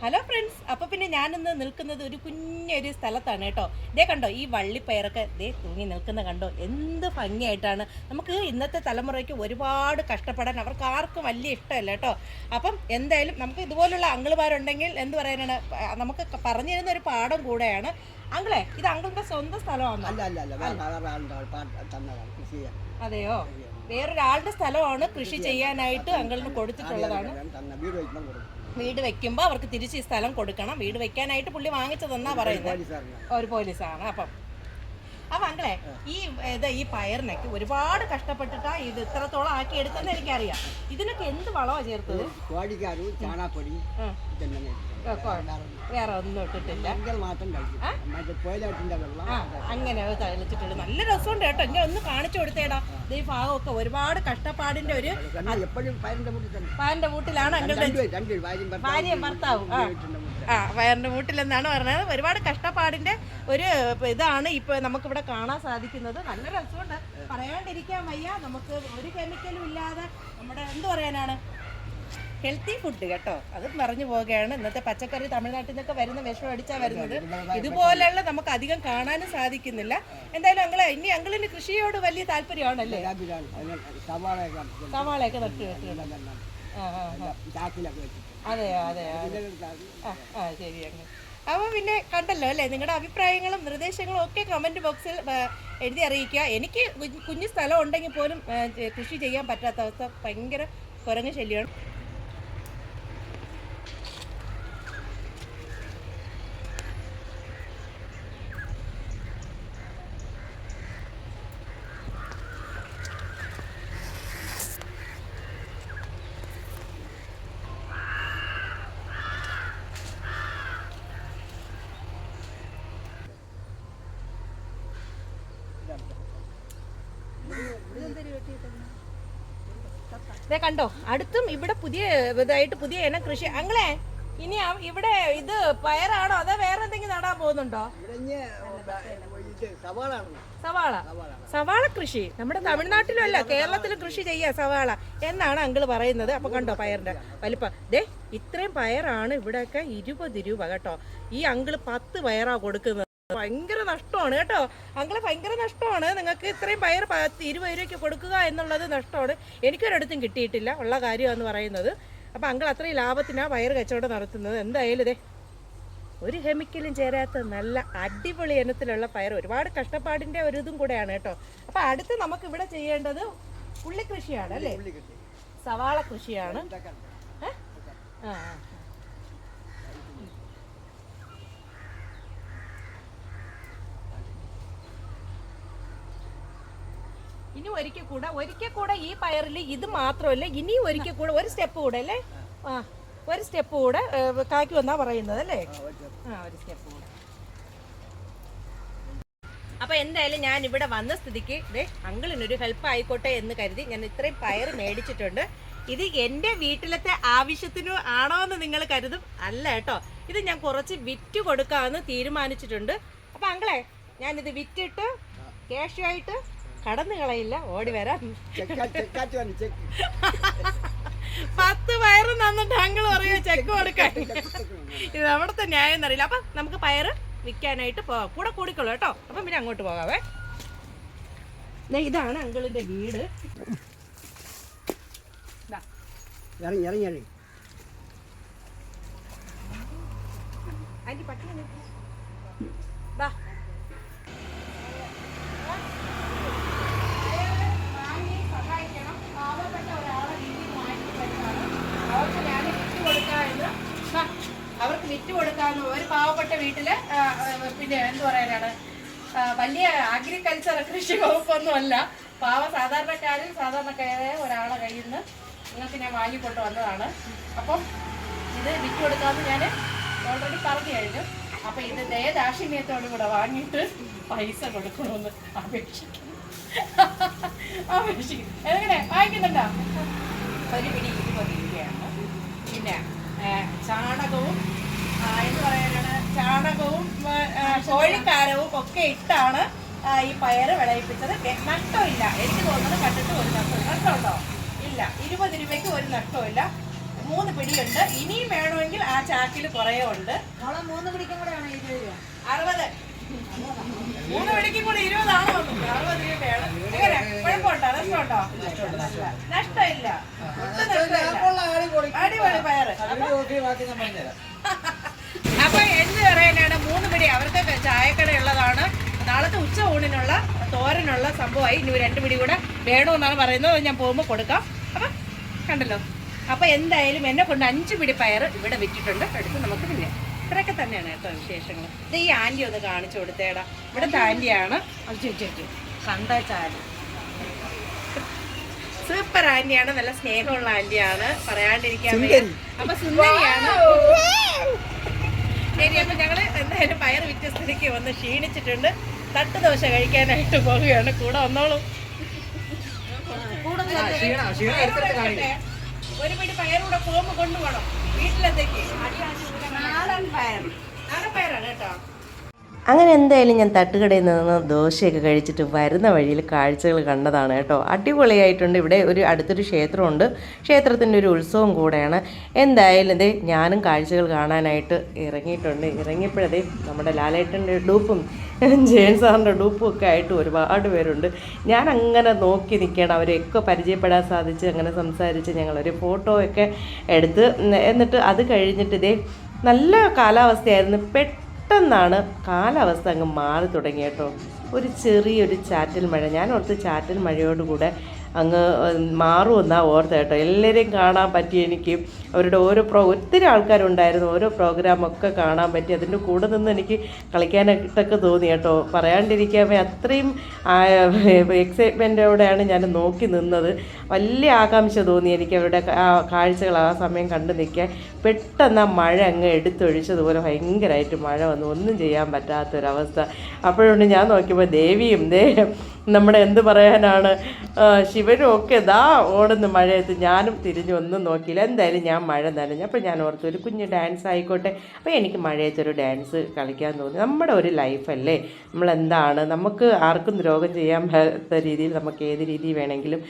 Hello friends അപ്പോൾ പിന്നെ ഞാനിന്ന് നിൽക്കുന്നത് ഒരു കുഞ്ഞൊരു സ്ഥലത്താണ് കേട്ടോ. ഇതേ കണ്ടോ ഈ വള്ളിപ്പയറൊക്കെ ദേ തൂങ്ങി നിൽക്കുന്ന കണ്ടോ? എന്ത് ഭംഗിയായിട്ടാണ്. നമുക്ക് ഇന്നത്തെ തലമുറയ്ക്ക് ഒരുപാട് കഷ്ടപ്പെടാൻ അവർക്ക് ആർക്കും വലിയ ഇഷ്ടമല്ല കേട്ടോ. അപ്പം എന്തായാലും നമുക്ക് ഇതുപോലുള്ള അങ്കിളുമാരുണ്ടെങ്കിൽ എന്ത് പറയാനാണ്? നമുക്ക് പറഞ്ഞു തരുന്ന ഒരു പാഠം കൂടെയാണ്. അങ്കിളെ ഇത് അങ്കിളിന്റെ സ്വന്തം സ്ഥലമാണ് അല്ല അല്ല അല്ല. അതെയോ? വേറൊരാളുടെ സ്ഥലമാണ് കൃഷി ചെയ്യാനായിട്ട് അങ്കിളിന് കൊടുത്തിട്ടുള്ളതാണ്. വീട് വീട് വെക്കുമ്പോൾ അവർക്ക് തിരിച്ച് ഈ സ്ഥലം കൊടുക്കണം. വീട് വെക്കാനായിട്ട് പുള്ളി വാങ്ങിച്ചതെന്നാ പറയുന്നത്. ഒരു പോലീസാണ്. അപ്പം അപ്പൊ അങ്ങളെ ഈ ഇത് ഈ പയറിനൊക്കെ ഒരുപാട് കഷ്ടപ്പെട്ടിട്ടാ ഇത് ഇത്രത്തോളം ആക്കി എടുത്തെന്ന് എനിക്കറിയാം. ഇതിനൊക്കെ എന്ത് വളമാ ചേർത്തത്? കോഴിക്കാരും ചാണാപ്പൊടി വേറെ ഒന്നും ഇട്ടിട്ടില്ല. അങ്ങനെ തളിച്ചിട്ടുണ്ട്. നല്ല രസമുണ്ട് കേട്ടോ. ഇങ്ങനെ ഒന്ന് കാണിച്ചു കൊടുത്തേടാ. ഈ ഭാഗമൊക്കെ ഒരുപാട് കഷ്ടപ്പാടിന്റെ ഒരു പയറിന്റെ വീട്ടിലാണ് അങ്ങളുടെ ഭാര്യയും ഭർത്താവും ആ. പയറിന്റെ വീട്ടിലെന്നാണ് പറഞ്ഞത്. ഒരുപാട് കഷ്ടപ്പാടിന്റെ ഒരു ഇതാണ് ഇപ്പൊ നമുക്കിവിടെ കാണാൻ സാധിക്കുന്നത്. നല്ല രസമുണ്ട്. പറയാണ്ടിരിക്കാൻ വയ്യ. നമുക്ക് ഒരു കെമിക്കലും ഇല്ലാതെ നമ്മുടെ എന്ത് പറയാനാണ്? ഹെൽത്തി ഫുഡ് കേട്ടോ. അത് പറഞ്ഞു പോവുകയാണ്. ഇന്നത്തെ പച്ചക്കറി തമിഴ്നാട്ടിൽ നിന്നൊക്കെ വരുന്ന വിഷം അടിച്ചാ വരുന്നത്. ഇതുപോലെയുള്ള നമുക്ക് അധികം കാണാനും സാധിക്കുന്നില്ല. എന്തായാലും അങ്ങളെ ഇനി അങ്കിളിന് കൃഷിയോട് വലിയ താല്പര്യമാണല്ലേ? സവാളയൊക്കെ നട്ടു വെക്കുന്നത് അതെയോ അതെയോ ആ ശരി അങ്ങനെ അപ്പോൾ പിന്നെ കണ്ടല്ലോ അല്ലേ? നിങ്ങളുടെ അഭിപ്രായങ്ങളും നിർദ്ദേശങ്ങളും ഒക്കെ കമന്റ് ബോക്സിൽ എഴുതി അറിയിക്കുക. എനിക്ക് കുഞ്ഞ് സ്ഥലം ഉണ്ടെങ്കിൽ പോലും കൃഷി ചെയ്യാൻ പറ്റാത്ത അവസ്ഥ ഭയങ്കര കുരങ്ങ് ശല്യമാണ്. ഇതേ കണ്ടോ അടുത്തും ഇവിടെ പുതിയ ഇതായിട്ട് പുതിയ ഇനം കൃഷി. അങ്ങളെ ഇനി ഇവിടെ ഇത് പയറാണോ അതോ വേറെ എന്തെങ്കിലും നടാൻ പോകുന്നുണ്ടോ? സവാള. സവാള സവാള കൃഷി. നമ്മുടെ തമിഴ്നാട്ടിലും അല്ല കേരളത്തിലും കൃഷി ചെയ്യാ സവാള എന്നാണ് അങ്കിൾ പറയുന്നത്. അപ്പൊ കണ്ടോ പയറിന്റെ വലിപ്പം. ദേ ഇത്രയും പയറാണ് ഇവിടെയൊക്കെ ഇരുപത് രൂപ കേട്ടോ. ഈ അങ്കിൾ പത്ത് പയറാ കൊടുക്കുന്നത്. ഭയങ്കര നഷ്ടമാണ് കേട്ടോ. അങ്കിൾ ഭയങ്കര നഷ്ടമാണ്. നിങ്ങൾക്ക് ഇത്രയും പയർ പത്ത് ഇരുപത് രൂപയ്ക്ക് കൊടുക്കുക എന്നുള്ളത് നഷ്ടമാണ്. എനിക്കൊരിടത്തും കിട്ടിയിട്ടില്ല ഉള്ള കാര്യമാണെന്ന് പറയുന്നത്. അപ്പം അങ്കിൾ അത്രയും ലാഭത്തിനാണ് പയർ കച്ചവടം നടത്തുന്നത്. എന്തായാലും ഇതേ ഒരു കെമിക്കലും ചേരാത്ത നല്ല അടിപൊളി ഇനത്തിലുള്ള പയർ. ഒരുപാട് കഷ്ടപ്പാടിന്റെ ഒരു ഇതും കൂടെയാണ് കേട്ടോ. അപ്പം അടുത്ത് നമുക്ക് ഇവിടെ ചെയ്യേണ്ടത് ഉള്ളി കൃഷിയാണ് അല്ലേ സവാള കൃഷിയാണ്? ആ, ഇനി ഒരിക്കൽ കൂടെ ഒരിക്കൽ കൂടെ ഈ പയറിൽ ഇത് മാത്രമല്ല ഇനിയും ഒരിക്കൽ കൂടെ ഒരു സ്റ്റെപ്പ് കൂടെ അല്ലേ? ആ ഒരു സ്റ്റെപ്പ് കൂടെ കാക്കി കായ്ക്ക് വന്നാ പറയുന്നത് അല്ലേ? ആ, ഒരു സ്റ്റെപ്പ് കൂടെ. അപ്പൊ എന്തായാലും ഞാൻ ഇവിടെ വന്ന സ്ഥിതിക്ക് ദേ അങ്കിളിനൊരു ഹെൽപ്പ് ആയിക്കോട്ടെ എന്ന് കരുതി ഞാൻ ഇത്രയും പയർ മേടിച്ചിട്ടുണ്ട്. ഇത് എന്റെ വീട്ടിലത്തെ ആവശ്യത്തിനു ആണോ എന്ന് നിങ്ങൾ കരുതും അല്ല കേട്ടോ. ഇത് ഞാൻ കുറച്ച് വിറ്റ് കൊടുക്കാമെന്ന് തീരുമാനിച്ചിട്ടുണ്ട്. അപ്പൊ അങ്കിളെ ഞാനിത് വിറ്റിട്ട് ക്യാഷുമായിട്ട് കടന്നു കളയില്ല ഓടി വരാം. പത്ത് പയറ് നന്നിട്ട് അങ്കിൾ പറയുക ചെക്ക് കൊടുക്കാൻ. ഇത് അവിടുത്തെ ന്യായം എന്നറിയില്ല. അപ്പം നമുക്ക് പയറ് വിൽക്കാനായിട്ട് പോകാം കൂടെ കൂടിക്കൊള്ളു കേട്ടോ. അപ്പം പിന്നെ അങ്ങോട്ട് പോകാവേ. ഇതാണ് അങ്കിളിന്റെ വീട്. ഇറങ്ങി ഇറങ്ങി ഇറങ്ങി ആന്റി പട്ടിണി നിൽക്ക്. ദാ. പയറ് വാങ്ങി സഹായിക്കണം. പാവപ്പെട്ട ഒരാളെ വീട്ടിൽ നിന്ന് വാങ്ങിച്ച് വരുന്നതാണ്. അവർക്ക് ഞാൻ വിറ്റ് കൊടുക്കാമെന്ന് ദാ, അവർക്ക് വിറ്റ് കൊടുക്കാന്ന് ഒരു പാവപ്പെട്ട വീട്ടിൽ പിന്നെ എന്ത് പറയാനാണ്? വലിയ അഗ്രികൾച്ചർ കൃഷി വകുപ്പൊന്നുമല്ല. പാവ സാധാരണക്കാരിൽ സാധാരണക്കാരായ ഒരാളെ കയ്യിൽ നിന്ന് നിങ്ങൾക്ക് ഞാൻ വാങ്ങിക്കൊണ്ട് വന്നതാണ്. അപ്പം ഇത് വിറ്റ് കൊടുക്കാമെന്ന് ഞാൻ ഓൾറെഡി പറഞ്ഞു കഴിഞ്ഞു. അപ്പൊ ഇത് ദയദാക്ഷിണ്യത്തോടു കൂടെ വാങ്ങിയിട്ട് പൈസ കൊടുക്കണമെന്ന് അപേക്ഷിക്കുന്നു. അപേക്ഷിക്കും എങ്ങനെ? വാങ്ങിക്കുന്നുണ്ടോ? ഒരു പിടി ഇരുപത് രൂപയാണ് പിന്നെ ചാണകവും ചാണകവും കോഴിക്കാരവും ഒക്കെ ഇട്ടാണ് ഈ പയറ് വിളയിപ്പിച്ചത്. നഷ്ടം ഇല്ല. എനിക്ക് തോന്നുന്നത് കണ്ടിട്ട് ഒരു നഷ്ടം നഷ്ടമുണ്ടോ ഇല്ല. ഇരുപത് രൂപയ്ക്ക് ഒരു നഷ്ടമില്ല മൂന്ന് പിടിയുണ്ട്. ഇനിയും വേണമെങ്കിൽ ആ ചാക്കിൽ കുറേ ഉണ്ട്. മൂന്ന് പിടിക്കും കൂടെ രൂപ. അറുപത്. മൂന്ന് പിടിക്കും കൂടെ ഇരുപതാണ്? അറുപത് രൂപയാണ്. എങ്ങനെ? കുഴപ്പമുണ്ടോ? നഷ്ടമുണ്ടോ? നഷ്ടമില്ല. അടിപൊളി പയറ്. അപ്പൊ എന്ത് പറയാനാണ് മൂന്ന് പിടി. അവർക്ക് ചായക്കട ഉള്ളതാണ് നാളത്തെ ഉച്ച ഊണിനുള്ള തോരനുള്ള സംഭവമായി. ഇനി രണ്ട് പിടി കൂടെ വേണമെന്നാണ് പറയുന്നത്. അത് ഞാൻ പോകുമ്പോൾ കൊടുക്കാം. അപ്പൊ കണ്ടല്ലോ. അപ്പൊ എന്തായാലും എന്നെ കൊണ്ട് അഞ്ച് പിടി പയർ ഇവിടെ വിറ്റിട്ടുണ്ട്. എടുത്ത് നമുക്ക് പിന്നെ ഇത്രയൊക്കെ തന്നെയാണ് കേട്ടോ വിശേഷങ്ങൾ ഇത് ഈ ആന്റി ഒന്ന് കാണിച്ചു കൊടുത്തേടാ. ഇവിടുത്തെ ആന്റിയാണ്. കണ്ട ചാലി സൂപ്പർ ആന്റിയാണ്. നല്ല സ്നേഹമുള്ള ആന്റിയാണ്. പറയാണ്ടിരിക്കാൻ. അപ്പൊ സുന്ദരിയാണ്. ശരി അപ്പൊ ഞങ്ങൾ എന്തായാലും പയർ വിറ്റ സ്ഥിതിക്ക് വന്ന് ക്ഷീണിച്ചിട്ടുണ്ട്. തട്ട് ദോശ കഴിക്കാനായിട്ട് പോവുകയാണ്. കൂടെ വന്നോളൂ. ഒരു പിടി പയറൂടെ പോകുമ്പോൾ കൊണ്ടുപോകണം. വീട്ടിലെത്തേക്ക്. നാടൻ പയർ. നാടൻ പയറാണ് കേട്ടോ. അങ്ങനെ എന്തായാലും ഞാൻ തട്ടുകടയിൽ നിന്ന് ദോശയൊക്കെ കഴിച്ചിട്ട് വരുന്ന വഴിയിൽ കാഴ്ചകൾ കണ്ടതാണ് കേട്ടോ. അടിപൊളിയായിട്ടുണ്ട്. ഇവിടെ ഒരു അടുത്തൊരു ക്ഷേത്രമുണ്ട്. ക്ഷേത്രത്തിന്റെ ഒരു ഉത്സവം കൂടെയാണ്. എന്തായാലും ഇതേ ഞാനും കാഴ്ചകൾ കാണാനായിട്ട് ഇറങ്ങിയിട്ടുണ്ട്. ഇറങ്ങിയപ്പോഴതേ നമ്മുടെ ലാലേട്ടന്റെ ഡൂപ്പും ജയൻ സാറിന്റെ ഡൂപ്പും ഒക്കെ ആയിട്ട് ഒരുപാട് പേരുണ്ട്. ഞാൻ അങ്ങനെ നോക്കി നിൽക്കണം അവരെയൊക്കെ പരിചയപ്പെടാൻ സാധിച്ച് അങ്ങനെ സംസാരിച്ച് ഞങ്ങളൊരു ഫോട്ടോ ഒക്കെ എടുത്ത് എന്നിട്ട് അത് കഴിഞ്ഞിട്ട് ഇതേ നല്ല കാലാവസ്ഥയായിരുന്നു. പെട്ടെന്നാണ് കാലാവസ്ഥ അങ്ങ് മാറി തുടങ്ങി കേട്ടോ ഒരു ചെറിയൊരു ചാറ്റൽ മഴ. ഞാൻ ഓർത്ത് ചാറ്റൽ മഴയോടുകൂടെ അങ്ങ് മാറുമെന്നാ ഓർത്തേട്ടോ എല്ലാവരെയും കാണാൻ പറ്റി എനിക്ക്. അവരുടെ ഓരോ പ്രോ ഒത്തിരി ആൾക്കാരുണ്ടായിരുന്നു. ഓരോ പ്രോഗ്രാമൊക്കെ കാണാൻ പറ്റി. അതിന്റെ കൂടെ നിന്ന് എനിക്ക് കളിക്കാനായിട്ടൊക്കെ തോന്നി കേട്ടോ. പറയാണ്ടിരിക്കാമേ അത്രയും എക്സൈറ്റ്മെന്റോടെയാണ് ഞാൻ നോക്കി നിന്നത്. വലിയ ആകാംക്ഷ തോന്നി എനിക്ക് അവരുടെ കാഴ്ചകൾ ആ സമയം കണ്ടു നിൽക്കാൻ. പെട്ടെന്ന് ആ മഴ അങ്ങ് എടുത്തൊഴിച്ചതുപോലെ ഭയങ്കരമായിട്ട് മഴ വന്നു. ഒന്നും ചെയ്യാൻ പറ്റാത്തൊരവസ്ഥ. അപ്പോഴുണ്ട് ഞാൻ നോക്കിയപ്പോൾ ദേവിയും ദേ നമ്മുടെ എന്ത് പറയാനാണ്? ശിവനും ഒക്കെ ദാ ഓടുന്നു മഴയത്ത്. ഞാനും തിരിഞ്ഞു ഒന്നും നോക്കിയില്ല. എന്തായാലും ഞാൻ മഴ നനഞ്ഞു. അപ്പോൾ ഞാൻ ഓർത്തു ഒരു കുഞ്ഞ് ഡാൻസ് ആയിക്കോട്ടെ. അപ്പോൾ എനിക്ക് മഴയത്തൊരു ഡാൻസ് കളിക്കാൻ തോന്നി. നമ്മുടെ ഒരു ലൈഫല്ലേ നമ്മളെന്താണ് നമുക്ക് ആർക്കും രോഗം ചെയ്യാൻ പറ്റാത്ത രീതിയിൽ നമുക്ക് ഏത് രീതി വേണമെങ്കിലും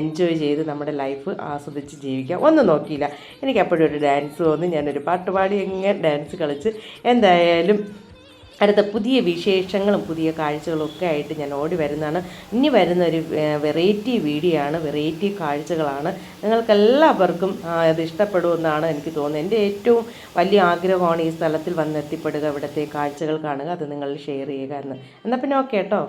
എൻജോയ് ചെയ്ത് നമ്മുടെ ലൈഫ് ആസ്വദിച്ച് ജീവിക്കാം. ഒന്നും നോക്കിയില്ല. എനിക്ക് അപ്പോഴും ഒരു ഡാൻസ് തോന്നി. ഞാനൊരു പാട്ടുപാടി എങ്ങനെ ഡാൻസ് കളിച്ച്. എന്തായാലും അടുത്ത പുതിയ വിശേഷങ്ങളും പുതിയ കാഴ്ചകളും ഒക്കെ ആയിട്ട് ഞാൻ ഓടി വരുന്നതാണ്. ഇനി വരുന്ന ഒരു വെറൈറ്റി വീഡിയോ ആണ് വെറൈറ്റി കാഴ്ചകളാണ്. നിങ്ങൾക്കെല്ലാവർക്കും അത് ഇഷ്ടപ്പെടുമെന്നാണ് എനിക്ക് തോന്നുന്നത്. എന്റെ ഏറ്റവും വലിയ ആഗ്രഹമാണ് ഈ സ്ഥലത്തിൽ വന്നെത്തിപ്പെടുക ഇവിടുത്തെ കാഴ്ചകൾ കാണുക അത് നിങ്ങൾ ഷെയർ ചെയ്യുക എന്ന്. എന്നാൽ പിന്നെ ഓക്കെ കേട്ടോ